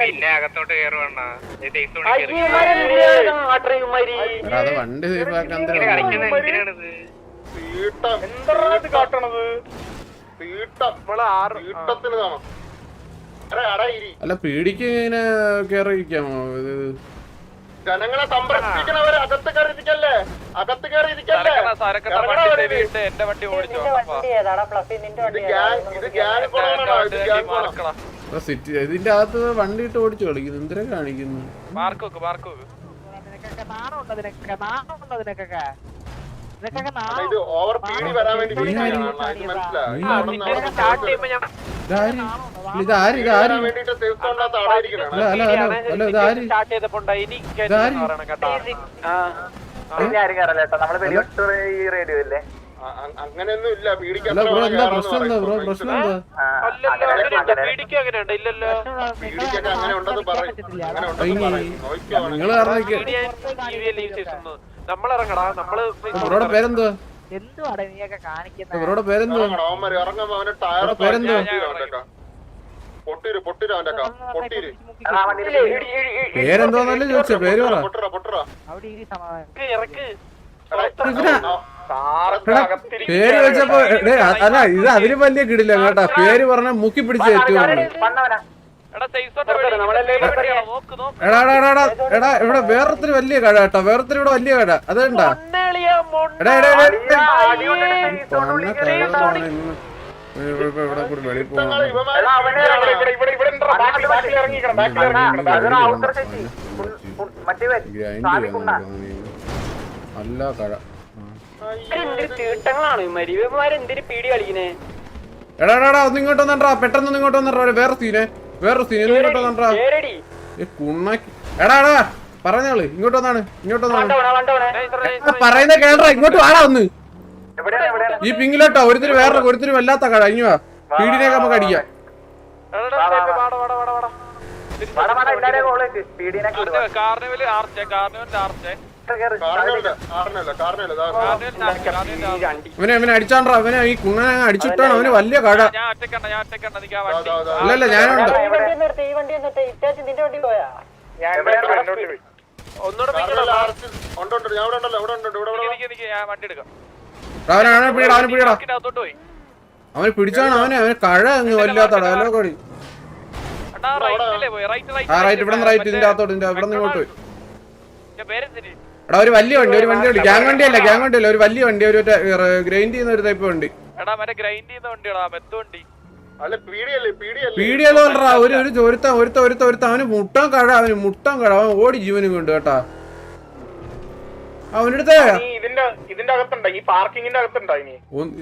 പിന്നെ അകത്തോട്ട് കയറുവാണ എടാ, അത് വണ്ടി എന്തിനാണിത് കാട്ടണത് ഇരി. അല്ല പീടിക്ക് ഇങ്ങനെ കേറിയിരിക്കാമോ? ഇത് ജനങ്ങളെ സംരക്ഷിക്കണവരെ അകത്ത് കയറിയിരിക്കല്ലേ? അകത്ത് കയറിയിരിക്കല്ലേ? എന്റെ വണ്ടി ഓടിച്ചോ ഇത് ഗ്യാങ് ഇത് ഗ്യാങ് കൊളാണോ ഇത് ഗ്യാങ് സിറ്റി ഇതിന്റെ അകത്ത് വണ്ടി ഇട്ട് ഓടിച്ചു കളിക്കുന്നു. എന്തിനാ കാണിക്കുന്നു? ഇതാര്? ഇതാര്? തീർത്തോണ്ടാത്ത ആളെ ഇരിക്കണം. അല്ല? അങ്ങനെയൊന്നും ഇല്ല. നമ്മളിറങ്ങടാ നമ്മൾ ഇവരുടെ എന്തുവാടാ നീയൊക്കെ കാണിക്കുന്നത് ഇവരുടെ ഇറങ്ങുമ്പോ അവന്റെ ടയർ? പൊട്ടിര് പൊട്ടിര് അവന്റെ പൊട്ടിര്. പേരെന്തോന്നല്ലേ ചോദിച്ചേ? പേര് പറ. പൊട്ടറ പൊട്ടറ അവിടെ ഇറക്ക്. പേര് വെച്ചപ്പോ അല്ല ഇത് അതിന് വലിയ കിടില്ല കേട്ടാ. പേര് പറഞ്ഞ മുക്കി പിടിച്ച് ഏറ്റവും എടാ എടാ എടാ ഇവിടെ വേറൊത്തിരി വലിയ കട കേട്ടോ. വേറൊത്തിരി ഇവിടെ വലിയ കട അതേണ്ടാ എടാ എടാ. ഇവിടെ കൂടി വെളിയിൽ അല്ല കട എടാ എടാ ഒന്ന് ഇങ്ങോട്ട് പെട്ടെന്ന് ഒന്ന് ഇങ്ങോട്ട് വന്നിട്ടാ വേറെ സീനെ. വേറെ സീനെ. ഇങ്ങോട്ട് കുണ്ണാക്കി. എടാ എടാ പറഞ്ഞോൾ ഇങ്ങോട്ട് വന്നാണ് ഇങ്ങോട്ട് വന്നാണ്. പറയുന്ന കേൾറ ഇങ്ങോട്ട് വാടാ ഒന്ന്. ഈ പിങ്ങിലോട്ടോ ഒരുത്തിരി വേറെ ഒരുത്തിരി വല്ലാത്ത കട. ഇങ്ങ് വാ. നമുക്ക് അടിക്കാം. കാർണിവൽ ആർച്ചേ കാർണിവലിന്റെ ആർച്ചേ. ഇവനെ ഇവനെ അടിച്ചാണ്ടാ അവനെ ഈ കുണ്ണനെ അടിച്ചിട്ടാണ് അവന് വലിയ കട. അല്ലല്ല ഞാനുണ്ട്. അവനെ പിടിയടാ അവനെ പിടിയടാ. അകത്തോട്ട് പോയി. അവന് പിടിച്ചാണ് അവനെ അവന് കഴ അങ്ങ് വല്ലാത്ത കട ഹലോ കൊടി റൈറ്റിലേ പോയി? റൈറ്റ് ആ റൈറ്റ് ഇവിടെ നിന്ന് റൈറ്റ് ഇതിന്റെ അകത്തോട്ട് ഇതിന്റെ ഇവിടെ നിന്ന് ഇങ്ങോട്ട് പോയി. എടാ ഒരു വലിയ വണ്ടി ഒരു വണ്ടി ഉണ്ട്. ഗ്യാങ് വണ്ടി അല്ല ഗ്യാങ് വണ്ടി അല്ല ഒരു വലിയ വണ്ടി ഒരു ഗ്രൈൻഡ് ചെയ്യുന്ന ഒരു ടൈപ്പ് വണ്ടി. വണ്ടി. പറഞ്ഞാ ഒരു ഒരു ഒരുത്ത ഒരുത്ത ഒരുത്ത ഒരുത്ത അവന് മുട്ടം കഴ അവന് മുട്ടം കഴ അവൻ ഓടി ജീവനും കൊണ്ട് കേട്ടാ. അവനടുത്ത്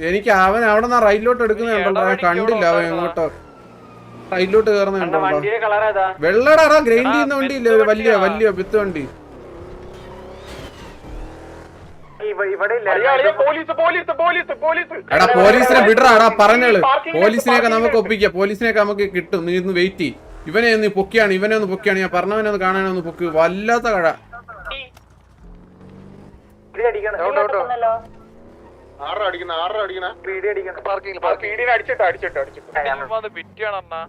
എനിക്ക് അവൻ അവിടെ നിന്ന് റൈറ്റിലോട്ട് എടുക്കുന്ന കണ്ടോ? കണ്ടില്ല അവൻ എങ്ങോട്ടോ. റൈറ്റിലോട്ട് കയറുന്നുണ്ടോ വണ്ടിയുടെ കളർ ഏതാ? വെള്ളടാ ഗ്രൈൻഡ് ചെയ്യുന്ന വണ്ടി ഇല്ലേ വലിയ വലിയ പിത്ത് വണ്ടി പോലീസ് പോലീസ് പോലീസ് പോലീസ് എടാ പോലീസിനെ വിടറാടാ പറഞ്ഞോൾ. പോലീസിനെയൊക്കെ നമുക്ക് ഒപ്പിക്കാം. പോലീസിനെയൊക്കെ നമുക്ക് കിട്ടും. നീ ഇന്ന് വെയിറ്റ് ചെയ്യ്. ഇവനെ ഒന്ന് പൊക്കിയാണ് ഇവനെ ഒന്ന് പൊക്കിയാണ്. ഞാൻ പറഞ്ഞവനെ ഒന്ന് കാണാനൊന്ന് പൊക്കി. വല്ലാത്ത കഴ ആറ് അടിക്കുന്ന ആറ് അടിക്കുന്ന പീടിനെ അടിച്ചിട്ട് അടിച്ചിട്ട് അടിച്ചിട്ട്. വിറ്റിയാണ് അണ്ണാ.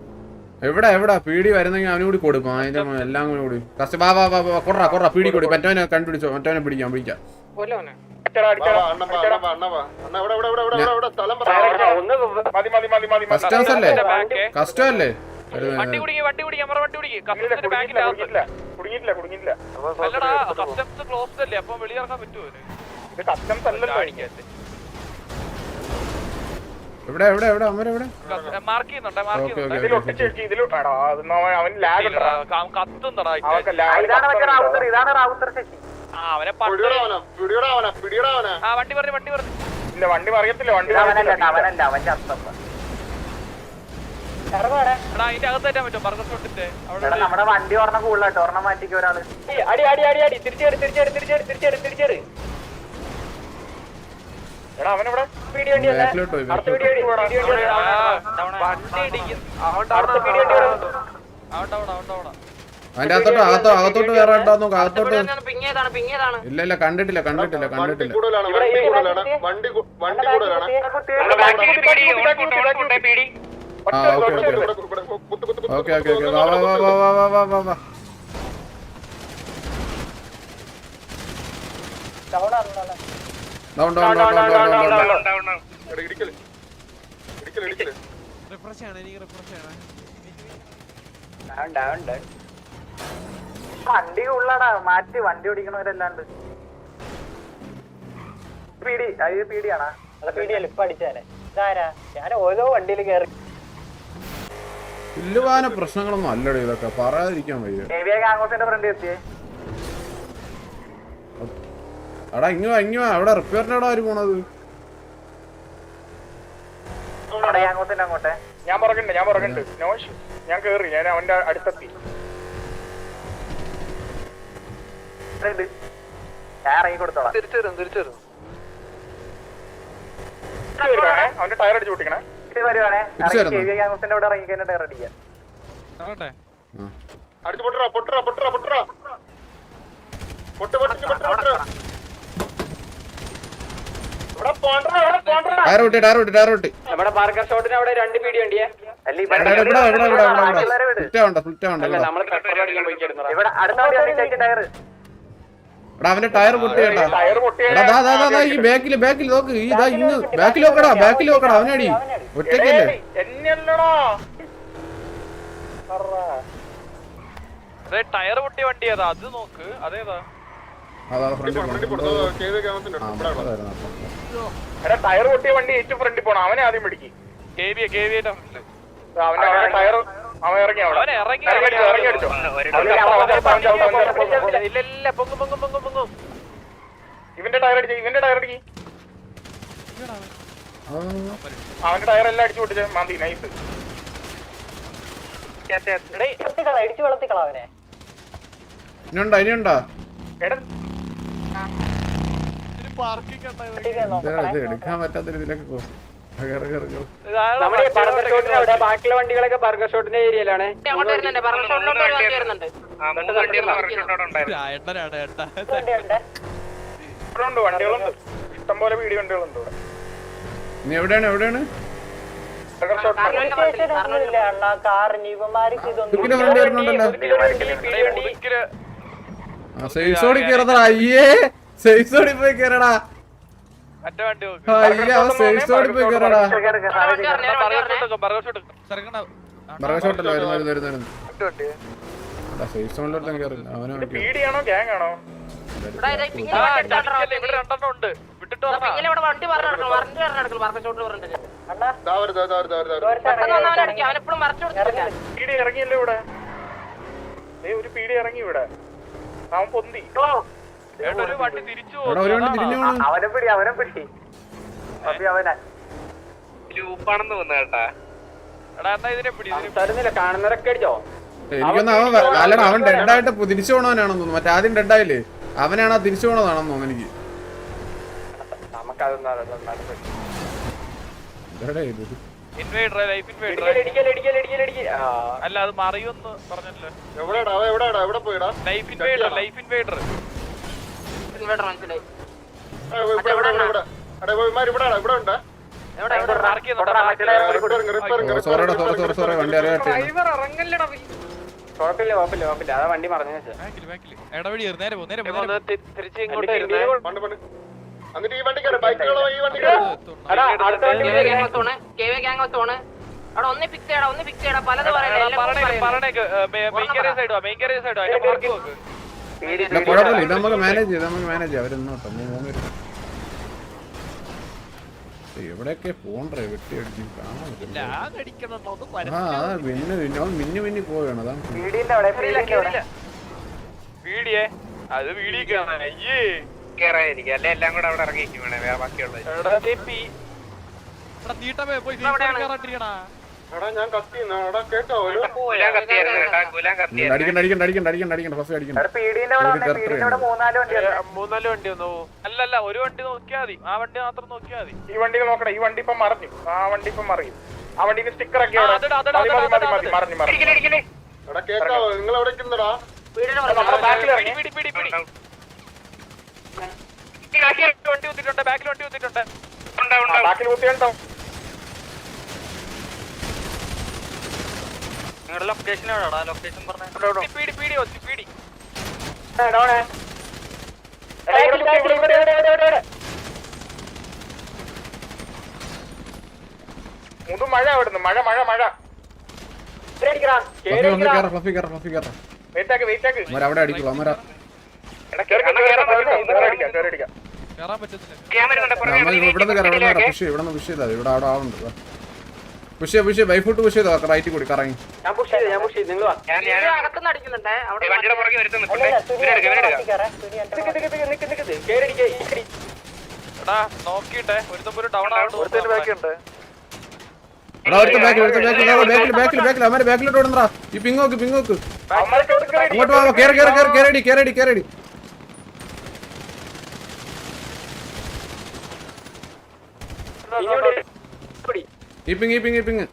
എവിടെ എവിടെ? പീടി വരുന്നെങ്കിൽ അവനും കൂടി കൊടുക്കും. അതിന്റെ എല്ലാം കൂടി കൂടി കസ്റ്റ വാ വാ വാ കൊറ കൊറ പീടി കൊടുക്കും മറ്റവനെ കണ്ടുപിടിച്ചോ മറ്റവനെ പിടിക്കാം പിടിക്കാം. കസ്റ്റംസ് അല്ലേ? കസ്റ്റം അല്ലേ? വണ്ടി കുടുങ്ങി വണ്ടി കുടുങ്ങി അമ്മ വണ്ടി കുടുങ്ങി. കുടുങ്ങിയില്ല, കസ്റ്റംസിന്റെ ബാങ്കിന്റെ കുടുങ്ങിയില്ല, അകത്ത് കുടുങ്ങിയില്ല, കുടുങ്ങിയില്ല. അല്ലടാ കസ്റ്റംസ് ക്ലോസ്ഡ് അല്ലേ? അപ്പം വെളിയിറങ്ങാൻ പറ്റുമോ അവന്? ഇത് കസ്റ്റംസ് അല്ലല്ലോ. എവിടെ എവിടെ എവിടെ? അമ്മ എവിടെ? മാർക്ക് ചെയ്യുന്നുണ്ടേ മാർക്ക് ചെയ്യുന്നുണ്ട്. വണ്ടി പറഞ്ഞു വണ്ടി പറഞ്ഞു. ഇല്ല, വണ്ടി പറയത്തില്ല വണ്ടി അതിന്റെ അകത്ത് കയറ്റാൻ പറ്റും ബർഗർ ഷോട്ടിന്റെ എടാ നമ്മുടെ വണ്ടി ഒരെണ്ണം കൂടുതലായിട്ട് ഒരെണ്ണം മാറ്റിക്ക് ഒരാൾ. അടി അടി അടി അടി. തിരിച്ചേട് തിരിച്ചേട് തിരിച്ചേട് തിരിച്ചേട് തിരിച്ചേട് അതിന്റെ അകത്തോട്ട് അകത്തോ അകത്തോട്ട് വേറെ ഉണ്ടോ നോക്ക് അകത്തോട്ട് ഇല്ല ഇല്ല കണ്ടിട്ടില്ല കണ്ടിട്ടില്ല കണ്ടിട്ടില്ല ആ okay okay okay okay okay വാ വാ വാ വാ വാ വാ ഡൗൺ ആണല്ലോ down down down down down down down എടാ, ഇടിക്കൽ. ഇടിക്കൽ, ഇടിക്കൽ. വണ്ടി ഉള്ളടാ മാറ്റി വണ്ടി ഓടിക്കണവരല്ലാണ്ട്. പീടി അത് പീടിയാണാ? പീടിയല്ല ഇപ്പൊ അടിച്ചാലേ ഇതാരാ? ഞാൻ ഓരോ വണ്ടിയിൽ കയറി ഇല്ലുവാന പ്രശ്നങ്ങളൊന്നും അല്ലടേ ഇതൊക്കെ. പറയാതിരിക്കാൻ വയ്യ. അങ്ങോട്ടെ ഗാംഗോസിന്റെ ഫ്രണ്ട് എത്തിയേ? അവിടെ അങ്ങ് അങ്ങ് അവിടെ റിപ്പയറിന്റെ അവിടെ ആര് പോണത്? ഞാൻ ഞാൻ നോഷ് ഞാൻ കേറി ഞാൻ അവന്റെ തിരിച്ചു തിരിച്ചു അവന്റെ ടയർ അടിച്ചു പൊട്ട ടയർ വിട്ട് ടയർ വിട്ട് ടയർ വിട്ട്. നമ്മുടെ പാർക്കർ ഷോട്ടിന് അവിടെ രണ്ട് പീടി വണ്ടിയെ അവന്റെ ടയർ പൊട്ടിയേട്ടാ ഈ ബാക്കിൽ ബാക്കിൽ നോക്ക് ഇതാ ഇന്ന് ബാക്കിൽ നോക്കടാ ബാക്കിൽ നോക്കടാ അവനടി. ഒറ്റയ്ക്കല്ലേ? ടയർ പൊട്ടിയ വണ്ടി അത് നോക്ക് അതേതാ? അതാ ഫ്രണ്ട് എടാ ടയർ പൊട്ടിയ വണ്ടി ഏറ്റവും ഫ്രണ്ടിൽ പോണം. അവനെ ആദ്യം പിടിക്ക്. അവന്റെ അവന്റെ ടയർ അവൻ ഇറങ്ങി അവിടെ. ഇറങ്ങി ഇറങ്ങി അടിച്ചോ. ഇവന്റെ ടയർ അടിച്ച ഇവന്റെ ടയർ അടിക്കി. അവന്റെ ടയർ എല്ലാം അടിച്ചു പൊട്ടിച്ച്. മാന്തി നൈസ് ഇനിയുണ്ടോ? ഇനിയുണ്ടോ? എടാ എടുക്കാൻ വണ്ടികളൊക്കെ ഷോട്ടിന്റെ ഏരിയയിലാണ്. വണ്ടികളുണ്ട്. എവിടെയാണ് എവിടെയാണ്? അയ്യേ. സേഫ് സോണിൽ പോയി കേറടാ. ഇറങ്ങി. ഇവിടെ? അവൻ പൊന്തി. അവനെ പിടി അവനെ പിടി. അവനെ. അവൻ അല്ലടാ അവൻ ഡെഡായിട്ട് തിരിച്ചു പോണവനാണെന്ന് തോന്നുന്നു. മറ്റേ ആദ്യം ഡെഡായില്ലേ? അവനാണ് തിരിച്ചു പോണതാണെന്ന് തോന്നുന്നു എനിക്ക്. അല്ല അത് മറിയൊന്ന് പറഞ്ഞല്ലോ എവിടെടാ എവിടെടാ എവിടെ പോയിടാ? Life invader life invader inverter മനസ്സിലായി കുഴപ്പമില്ല കുഴപ്പമില്ല കുഴപ്പമില്ല. അതാ വണ്ടി മറിഞ്ഞു തിരിച്ച് ഇങ്ങോട്ട് എന്നിട്ട് ഈ വണ്ടി ബൈക്കുകളോ ഈ വണ്ടി അവിടെ ഒന്ന് ഫിക്സ് ചെയ്യടാ ഒന്ന് ഫിക്സ് ചെയ്യടാ. പലത് പറയണേ സൈഡോ മെയിൻ സൈഡോ അതിന്റെ മാർക്ക് നോക്ക്. കുഴപ്പമില്ല. ഇത് നമുക്ക് മാനേജ് ചെയ്ത് നമുക്ക് മാനേജ് ചെയ്യാം. അവരൊന്നോട്ടോ മൂന്ന് പേര്. എവിടെയൊക്കെ പോണ്ടേ വെട്ടി അടിക്കും കാണാൻ പറ്റില്ല ആ അതാ മിന്നു മിന്നു. അവൻ മിന്നു മിന്നി പോവുകയാണ്. അതാ അത് വീടിയ കാണാൻ അയ്യേ. കേറായിരിക്കും എല്ലാം കൂടെ അവിടെ ഇറങ്ങിയിരിക്കും വേണേ ബാക്കിയുള്ളത്. നീട്ടമേ പോയി കേറാട്ടിരിക്കണ അടിക്കണ്ട അടിക്കണ്ട അടിക്കണ്ട അടിക്കണ്ട അടിക്കണ്ട. ഫസ്റ്റ് അടിക്കണ്ട. മൂന്നാൽ വണ്ടി വന്നു. അല്ലല്ല ഒരു വണ്ടി നോക്കിയാൽ മതി. ആ വണ്ടി മാത്രം നോക്കിയാൽ മതി. ഈ വണ്ടി നോക്കണം ഈ വണ്ടി ഇപ്പൊ മറിഞ്ഞു. ആ വണ്ടി ഇപ്പൊ മറിയും. ആ വണ്ടിന്റെ സ്റ്റിക്കർ ഒക്കെ മറിഞ്ഞു മറിഞ്ഞു കേക്കാവോ? നിങ്ങൾ എവിടെ നിൽക്കുന്നടാ? ബാക്കിൽ വണ്ടി കുത്തിട്ടുണ്ട് ബാക്കിൽ വണ്ടി കുത്തിട്ടുണ്ട് ബാക്കിൽ കുത്തിയുണ്ടോ നിങ്ങളുടെ ലൊക്കേഷൻ എവിടെടാ ലൊക്കേഷൻ പറഞ്ഞു. പീടി പീടി ഒത്തി പീടി. മുതു മഴ അവിടുന്ന്. മഴ മഴ മഴ. അവിടെ അടിക്കുള്ളൂ അമര. ഇവിടെ നിന്ന് കയറാം ഇവിടെ നിന്ന് പുഷ് ചെയ്താൽ ഇവിടെ അവിടെ ആവുന്നുണ്ട്. പുഷ് പുഷ് ചെയ്യ. ബൈഫുട്ട് പുഷ് ചെയ്തോ? റൈറ്റ് കൂടി കറങ്ങി. ഞാൻ പുഷ് ചെയ്തു ഞാൻ പുഷ് ചെയ്തു. നിങ്ങൾ വാ. അകത്തുനിന്ന് അടിക്കുന്നുണ്ടേ അവിടെ കേരടിക്കേ എടാ നോക്കിട്ടെ ഒരുത്തം ഒരു ഡൗൺ ആവുന്നു എടാ ഒരുത്ത ബാക്കിൽ ഒരുത്ത ബാക്കിൽ ബാക്കിൽ ബാക്കിൽ ബാക്കിൽ അമര ബാക്കിലോട്ട് ഓടുന്നടാ. ഈ പിങ്ങോക്ക് പിങ്ങോക്ക്. ഇങ്ങോട്ട് വാ കേറി കേറി കേറി കേറടി കേറടി കേറടി കീപ്പിങ് കീപ്പിങ് കീപ്പിങ്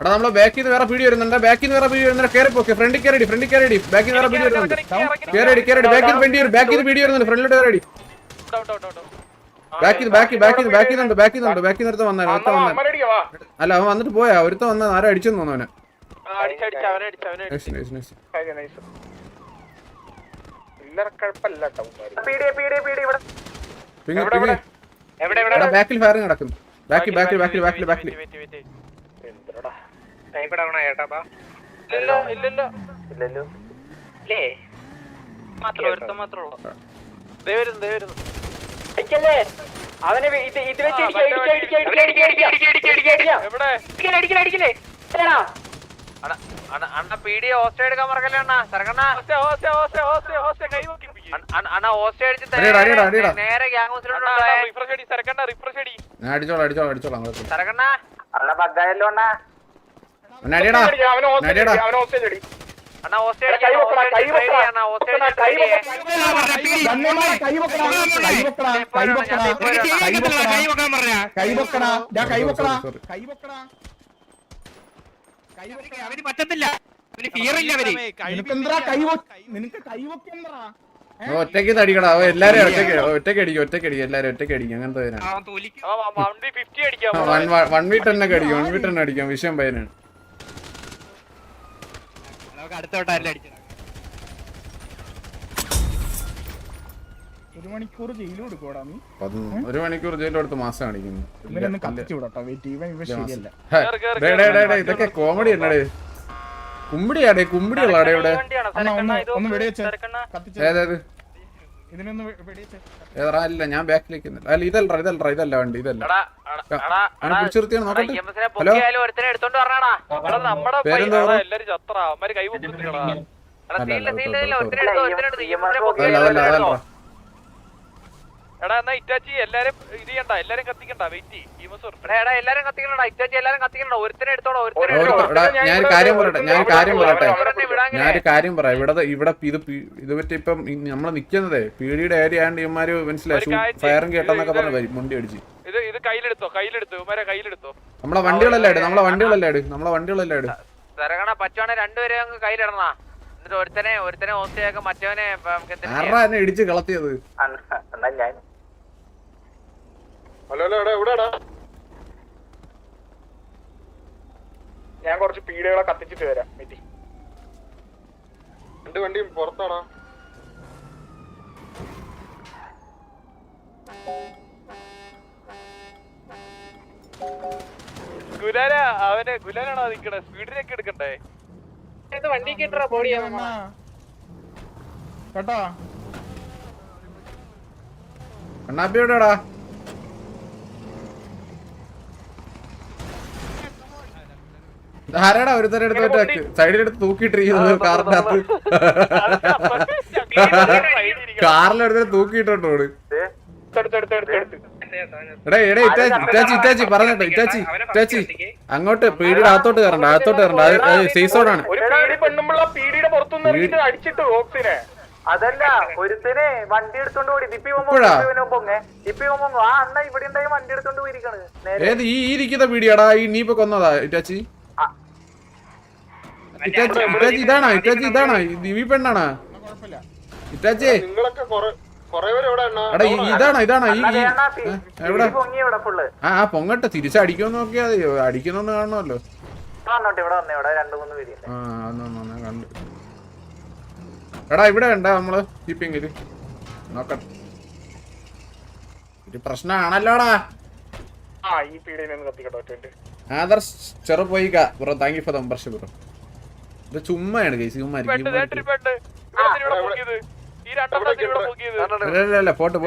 എടാ നമ്മൾ ബാക്കിൽ നിന്ന് വേറെ പീടി വരുന്നുണ്ട്. ബാക്കിൽ നിന്ന് വേറെ പീടി വരുന്നുണ്ട്. കയറി പോക്കെ. ഫ്രണ്ടിൽ കയറി ഫ്രണ്ടിൽ കയറി ബാക്കിൽ നിന്ന് വേറെ പീടി വരുന്നുണ്ട്. കയറി കയറി ബാക്കിൽ പീടി വരും. ബാക്കിൽ പീടി വരുന്നുണ്ട്. ഫ്രണ്ടിലോട്ട് കയറി ബാക്കിൽ ബാക്കിൽ ബാക്കിൽ ബാക്കിൽ നിന്നുണ്ട് ബാക്കിൽ നിന്നുണ്ട് ബാക്കിൽ നിന്ന് ഒരുത്തം വന്നാണ് ഒരുത്തം വന്നാണ് അല്ല അവൻ വന്നിട്ട് പോയാ. ഒരുത്തം വന്നാ ആരും അടിച്ചെന്ന് തോന്നുന്നു ബാക്കിൽ ഫയറിങ് നടക്കുന്നു. ബാക്കി ബാക്കി ബാക്കി ബാക്കി ബാക്കി എന്തടാ? ടൈം ഡൗൺ ആയിട്ടാ ബാ. ഇല്ല ഇല്ല ഇല്ല ഇല്ല? ഇല്ല ലേ മാത്രം ഒരുത്ത മാത്രം ഉള്ളൂ. ദേ വരുന്നു ദേ വരുന്നു. അയ്ക്കല്ലേ അവനെ ഇത് ഇത് വെച്ച് അടിക്ക അടിക്ക അടിക്ക അടിക്ക അടിക്ക അടിക്ക അടിക്ക അടിക്ക അടിക്ക അടിക്ക. എവിടെ? അടിക്ക അടിക്ക അടിക്കലേ എടാ. അണ്ണാ അണ്ണാ പിടി ഹോസ്റ്റ് എടുക്കാൻ മറക്കല്ലേ അണ്ണാ? സർഗണ്ണ host host host host host. കൈ നോക്കി. ഞാൻ അടിച്ചോളാം കൈ അടിച്ചോളാം കൈ അടിയടാ അവർ പറ്റത്തില്ല. അവർ ഫിയറില്ല നിനക്ക് കൈവൊക്കെന്തറാ ഒറ്റയ്ക്ക് തടിക്കടാ. എല്ലാരും ഒറ്റയ്ക്ക് ഒറ്റയ്ക്ക് അടിക്കും ഒറ്റയ്ക്ക് അടിക്കും എല്ലാരും ഒറ്റയ്ക്ക് അടിക്കും. അങ്ങനത്തെ വൺ വീ തന്നെ അടിക്കും വൺ വീ തന്നെ അടിക്കും. വിഷയം പയനാണ് ഒരു മണിക്കൂർ ജയിലും എടുക്കൂടാ ജയിലെടുത്ത് മാസം അടിക്കുന്നു ഇതൊക്കെ കോമഡി എന്നടേ കുമ്പിടിയാടെ കുമ്പിടിയുള്ള ഇവിടെ. ഏതായത് ഞാൻ ബാക്കിലേക്ക് അല്ല ഇതല്ല ഇതല്ല ഇതല്ല വണ്ടി ഇതല്ല. പിടിച്ചു നോക്കട്ടെ. ഹലോ? പേരെന്താ അതല്ല അതല്ല എടാ എന്നാ ഇറ്റാച്ചി എല്ലാരും ഇത് ചെയ്യണ്ട എല്ലാരും കത്തിക്കണ്ട വെയിറ്റ് എടാ എടാ എല്ലാരും കത്തിക്കണ്ട ഇറ്റാച്ചി എല്ലാരും കത്തിക്കണ്ട ഒരുത്തനെ എടുത്തോടാ ഒരുത്തനെ എടാ ഞാനൊരു കാര്യം പറയട്ടെ ഞാൻ കാര്യം പറയട്ടെ. ഞാനൊരു കാര്യം പറയാം. ഇവിടെ ഇവിടെ ഇത് ഇത് പറ്റി ഇപ്പം നമ്മൾ നിക്കുന്നതേ പീടിയുടെ ഏരിയ ആണ്ട് ഇവന്മാര് മനസ്സിലായി. ഫയറും കേട്ടെന്നൊക്കെ പറഞ്ഞു വരും മുണ്ടി അടിച്ച്. ഇത് ഇത് കയ്യിലെടുത്തോ കയ്യിലെടുത്തോ ഇവരെ കയ്യിലെടുത്തോ. നമ്മളെ വണ്ടികളല്ലേ ഇട് നമ്മളെ വണ്ടികളല്ലേ ഇട് നമ്മളെ വണ്ടികളല്ലേ ഇട്. സരകണ പറ്റുവാണെ രണ്ടുപേരെ അങ്ങ് കയ്യിലിടണ എന്നിട്ട് ഒരുത്തനെ ഒരുത്തനെ ഹോസ്റ്റേക്ക് മറ്റവനെ ഇടിച്ച് കളത്തിയത്? ഞാൻ ഹലോ ഹലോ എടാ എവിടെടാ ഞാൻ കുറച്ച് പീഡകളെ കത്തിച്ചിട്ട് വരാം മിറ്റി രണ്ട് വണ്ടിയും പുറത്താടാ. ഗുലാല അവന് ഗുലാലാണോ നിക്കണേ? സ്പീഡിനൊക്കെ എടുക്കണ്ടേ? വണ്ടി കിട്ടറ ബോഡി അണ്ണാ. കേട്ടോ? കണ്ണാപ്പി എവിടെടാ ആരാടാ ഒരുത്തരെ എടുത്ത് സൈഡിലെടുത്ത് തൂക്കിയിട്ടിരിക്കുന്നത് കാറിന്റെ അകത്ത്. കാറിലെടുത്ത് തൂക്കിയിട്ടോട് എടുത്തെടുത്തെടുത്തെടുത്ത് എടാ എടാ ഇറ്റാച്ചി ഇറ്റാച്ചി ഇറ്റാച്ചി പറഞ്ഞിട്ടോ ഇറ്റാച്ചി ഇറ്റാച്ചി. അങ്ങോട്ട് പീടിയുടെ അകത്തോട്ട് കയറണ്ട അകത്തോട്ട് കയറണ്ട. അത് സീസോഡാണ് അതല്ല ഒരുത്തനെ വണ്ടി എടുത്തോണ്ട് പോയി. ദിപ്പി? പൊങ്ങെ. ദിപ്പി പൊങ്ങോ. ആ അണ്ണ ഇവിടെ ഉണ്ടായി വണ്ടി എടുത്തോണ്ട് പോയിരിക്കാണ് നേരെ. ഏത് ഈ ഈ ഇരിക്കുന്ന പീടിയാടാ ഈ നീ ഇപ്പൊ കൊന്നതാ ഇറ്റാച്ചി? ഇറ്റാച്ചി ഇതാണോ? ഇറ്റാച്ചി ഇതാണോ? ദിവി പെണ്ണാണോ? ഇറ്റാച്ചി. എടാ ഇതാണോ ഇതാണോ? ഈ എവിടെ? ആ ആ പൊങ്ങട്ടെ. തിരിച്ചടിക്കുമെന്ന് നോക്കിയാ അടിക്കുന്നൊന്ന് കാണണമല്ലോ കണ്ടു. എടാ ഇവിടെ ഉണ്ടാ നമ്മൾ കീപ്പിങ്ങിൽ നോക്കട്ടെ ഒരു പ്രശ്നമാണല്ലോടാ. ആദർശ് ചെറു ചെറുപോയിക്ക bro thank you for the membership bro. ഇത് ചുമ്മാണ് കേസ് ചുമ്മാ പെട്ട് പെട്ട് പോട്ട്. പോട്ട്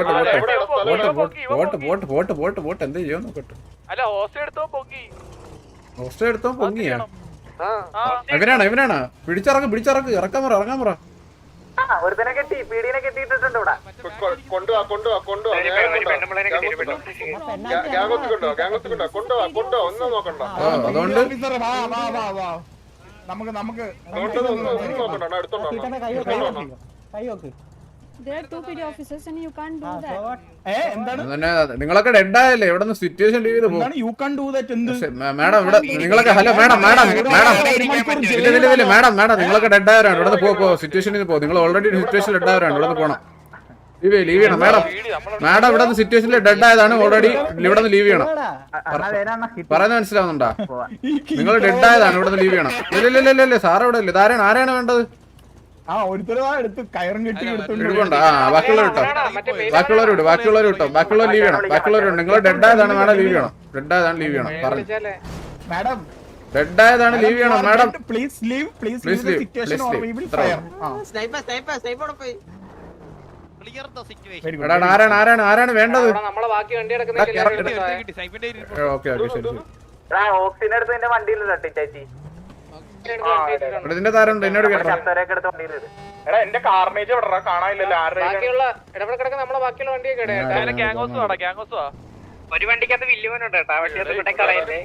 പോട്ട് പോട്ട് പോട്ട് പോട്ട് പോട്ട് പോട്ട് പോട്ട്. എന്ത് ചെയ്യോ നോക്കട്ടെ. ഹോസ്റ്റൽ എടുത്തോ പൊങ്ങിയാ? ആ. ഇവനാണ് ഇവനാണ്? പിടിച്ചിറക്ക് പിടിച്ചിറക്ക്. ഇറക്കാൻ പറ ഇറങ്ങാൻ പറ. ആ ഒരുത്തനെ കെട്ടി പീടിയെ കെട്ടിയിട്ടിട്ടുണ്ട് ഇവിടെ. കൊണ്ടുവാ കൊണ്ടുവാ കൊണ്ടുവാ. ഗ്യാങ്ങൊത്തി കൊണ്ടുവാ. ഗ്യാങ്ങൊത്തി കൊണ്ടുവാ. കൊണ്ടുവാ കൊണ്ടുവാ ഒന്നും നോക്കണ്ട. ആ അതുകൊണ്ട് വാ വാ വാ വാ നമുക്ക് നമുക്ക്. നിങ്ങളൊക്കെ ഡെഡായല്ലേ? ഇവിടെ സിറ്റുവേഷൻ എന്ത്? മാഡം ഇവിടെ നിങ്ങളൊക്കെ ഹലോ മാഡം മാഡം മാഡം. ഇല്ല ഇല്ല ഇല്ല മാഡം മാഡം നിങ്ങളൊക്കെ ഡെഡായവരാണ്. ഇവിടെ നിന്ന് പോ പോ. സിറ്റുവേഷനിൽ പോ നിങ്ങൾ ഓൾറെഡി സിറ്റുവേഷൻ ഡെഡായവരാണ്. ഇവിടെ പോകണം പോണം. ലീവ് ലീവ് ചെയ്യണം. മാഡം മാഡം ഇവിടെ സിറ്റുവേഷനിൽ ഡെഡ് ആയതാണ് ഓൾറെഡി ഇവിടെ നിന്ന് ലീവ് ചെയ്യണം. പറയുന്നത് മനസ്സിലാവുന്നുണ്ടോ? നിങ്ങൾ ഡെഡ് ആയതാണ് ഇവിടെ നിന്ന് ലീവ് ചെയ്യണം. ഇല്ല ഇല്ല ഇല്ല ഇല്ല സാറ് ഇവിടെ ഇല്ല. ഇതാരാണ് ആരാണ് വേണ്ടത്? ആ ഒരുത്തരവാ എടുത്ത് കയറും കെട്ടി എടുത്തോണ്ട് എടുക്കണ്ട ആ ബാക്കിയുള്ളവർ വിട്ടോ ബാക്കിയുള്ളവർ വിടും ബാക്കിയുള്ളവർ വിട്ടോ ബാക്കിയുള്ളവർ ലീവ് ചെയ്യണം. ബാക്കിയുള്ളവർ നിങ്ങൾ ഡെഡ് ആയതാണ് മാഡം ലീവ് ചെയ്യണം. ഡെഡ് ആയതാണ് ലീവ് ചെയ്യണം. പറഞ്ഞു. മാഡം ഡെഡ് ആയതാണ് ലീവ് ചെയ്യണം madam please leave please leave please situation please the situation എടാ ഗുഡ് ആരാണ് ആരാണ് ആരാണ് വേണ്ടത്? നമ്മളെ ബാക്കി വണ്ടി ഓക്കെ ഓക്കെ ശരി ശരി. ഓക്സിന്റെ അടുത്ത് എന്റെ വണ്ടിയിൽ തട്ടി ചേച്ചി. ഇവിടെ ഇതിന്റെ താരം എന്നോട് എടാ എന്റെ കാർമേജ് കാണാനില്ലല്ലോ ബാക്കിയുള്ള ഇടപെട കിടക്കുന്ന നമ്മളെ ബാക്കിയുള്ള വണ്ടിയൊക്കെ ഇടയാ വാടാ വാ ഒരു വണ്ടിക്കകത്ത് വില്ലുവനുണ്ട് കേട്ടോ കളയല്ലേ